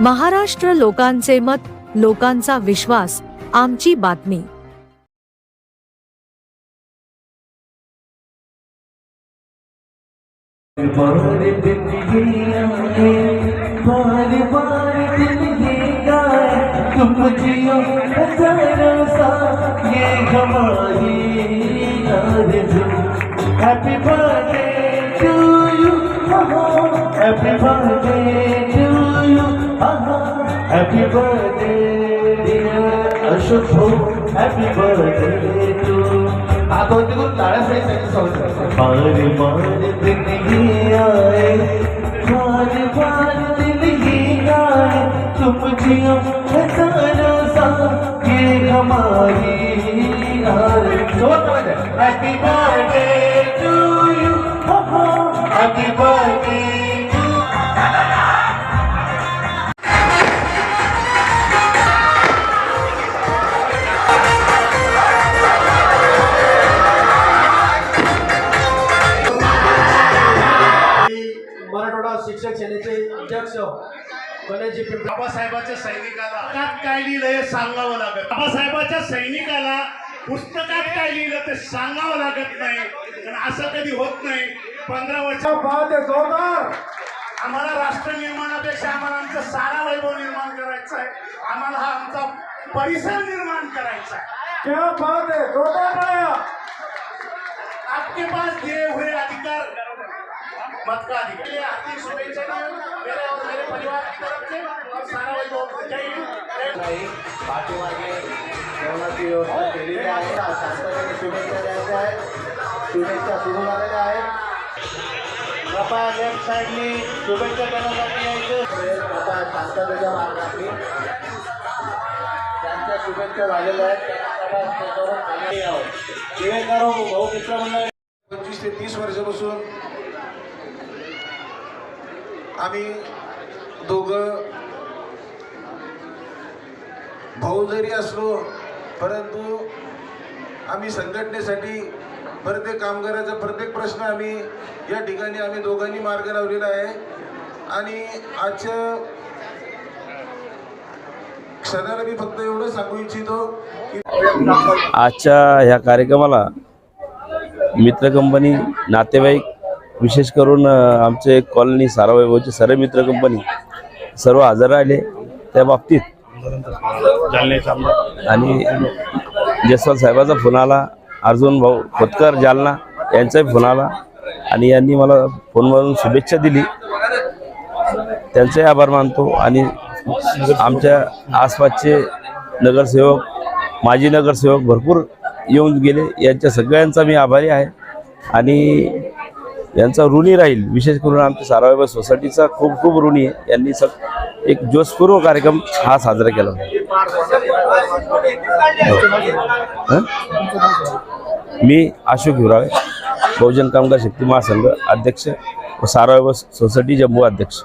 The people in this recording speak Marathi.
महाराष्ट्र लोकांचे मत लोकांचा विश्वास आमची बातमी. Happy birthday to you, happy birthday to you. Happy birthday dear Ashok happy birthday to आता तिकडून टाळ्या सहित बार बार दिन ये आए बार बार दिन ये आए. साल ये हमारी हैप्पी बर्थडे अध्यक्ष पिंपळे बाबासाहेबाच्या सैनिकाला. पुस्तकात काय लिहिलं हे सांगावं लागत बाबासाहेबाच्या सैनिकाला पुस्तकात काय लिहिलं ते सांगावं लागत नाही. असं कधी होत नाही. पंधरा वर्ष आम्हाला राष्ट्र निर्माणापेक्षा आम्हाला आमचं सारा वैभव निर्माण करायचं आहे. आम्हाला हा आमचा परिसर निर्माण करायचा आहे. आपके पास दिए हुए अधिकार मत का अधिकार इसलिए हार्दिक शुभेच्छा दें मेरे और मेरे परिवार की तरफ से और सारा वैभव जय हिंद जय नाही पाठीमागे जेवणाची व्यवस्था केलेली आहे शासनाने शुभेच्छा द्यायच्या आहेत. शुभेच्छा सुरू झालेल्या आहेत कृपया लेफ्ट साईडनी शुभेच्छा देण्यासाठी यायचं आता शांततेच्या मार्गाने त्यांच्या शुभेच्छा झालेल्या आहेत त्यांना भाऊ मित्रमंडळ पंचवीस ते तीस वर्षापासून आम्ही दोघं भाऊ जरी असलो परंतु आम्ही संघटनेसाठी प्रत्येक कामगाराचा प्रत्येक प्रश्न आम्ही या ठिकाणी आम्ही दोघांनी मार्ग लावलेला आहे. आणि आजच्या क्षणाला मी फक्त एवढं सांगू इच्छितो की आजच्या ह्या कार्यक्रमाला मित्र कंपनी नातेवाईक विशेष करून आमचे कॉलनी सारावैभवचे सर्व मित्र कंपनी सर्व हजर राहिले त्या बाबतीत. आणि जसवाल साहेबाचा फोन आला अर्जुन भाऊ खोतकर जालना यांचाही फोन आला आणि यांनी मला फोनवरून शुभेच्छा दिली. त्यांचे आभार मानतो आणि आमच्या आसपासचे नगरसेवक माजी नगरसेवक भरपूर येऊन गेले. यांच्या सगळ्यांचा मी आभारी आहे. आणि यांचा ऋणी राहील. विशेष करून आमच्या साराबाई सोसायटीचा खूप खूप ऋणी आहे. यांनी सग एक जोशपूर्व कार्यक्रम हा साजरा केला. मी अशोक हिवराळे बहुजन कामगार शक्ती महासंघ अध्यक्ष व साराबाई सोसायटी जम्मू अध्यक्ष.